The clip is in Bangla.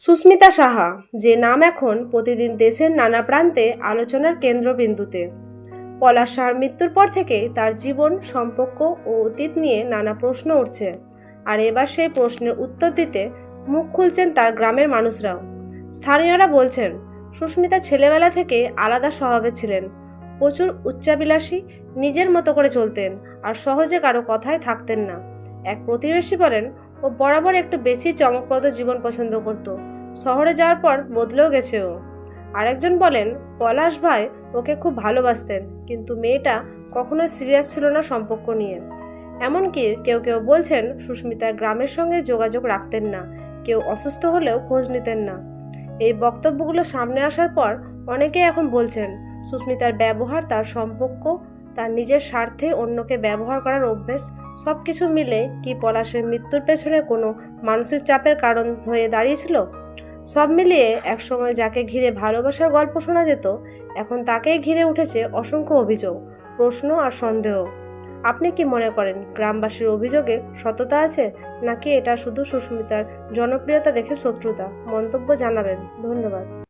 সুস্মিতা সাহা, যে নাম এখন প্রতিদিন দেশের নানা প্রান্তে আলোচনার কেন্দ্রবিন্দুতে। পলাশ সাহার মৃত্যুর পর থেকে তার জীবন, সম্পর্ক ও অতীত নিয়ে নানা প্রশ্ন উঠছে। আর এবার সেই প্রশ্নের উত্তর দিতে মুখ খুলছেন তার গ্রামের মানুষরাও। স্থানীয়রা বলছেন, সুস্মিতা ছেলেবেলা থেকে আলাদা স্বভাবে ছিলেন। প্রচুর উচ্চাবিলাসী নিজের মতো করে চলতেন আর সহজে কারও কথায় থাকতেন না। এক প্রতিবেশী বলেন ও বরাবর একটু বেশি চমকপ্রদ জীবন পছন্দ করত। শহরে যাওয়ার পর বদলেও গেছে ও। আরেকজন বলেন, পলাশ ভাই ওকে খুব ভালোবাসতেন, কিন্তু মেয়েটা কখনো সিরিয়াস ছিল না সম্পর্ক নিয়ে। এমনকি কেউ কেউ বলছেন, সুস্মিতার গ্রামের সঙ্গে যোগাযোগ রাখতেন না, কেউ অসুস্থ হলেও খোঁজ নিতেন না। এই বক্তব্যগুলো সামনে আসার পর অনেকেই এখন বলছেন, সুস্মিতার ব্যবহার, তার সম্পর্ক তার নিজের স্বার্থে অন্যকে ব্যবহার করার অভ্যেস সব কিছু মিলে কি পলাশের মৃত্যুর পেছনে কোনো মানসিক চাপের কারণ হয়ে দাঁড়িয়েছিল? সব মিলিয়ে একসময় যাকে ঘিরে ভালোবাসার গল্প শোনা যেত, এখন তাকেই ঘিরে উঠেছে অসংখ্য অভিযোগ, প্রশ্ন আর সন্দেহ। আপনি কি মনে করেন গ্রামবাসীর অভিযোগে সততা আছে, নাকি এটা শুধু সুস্মিতার জনপ্রিয়তা দেখে শত্রুতা? মন্তব্য জানাবেন। ধন্যবাদ।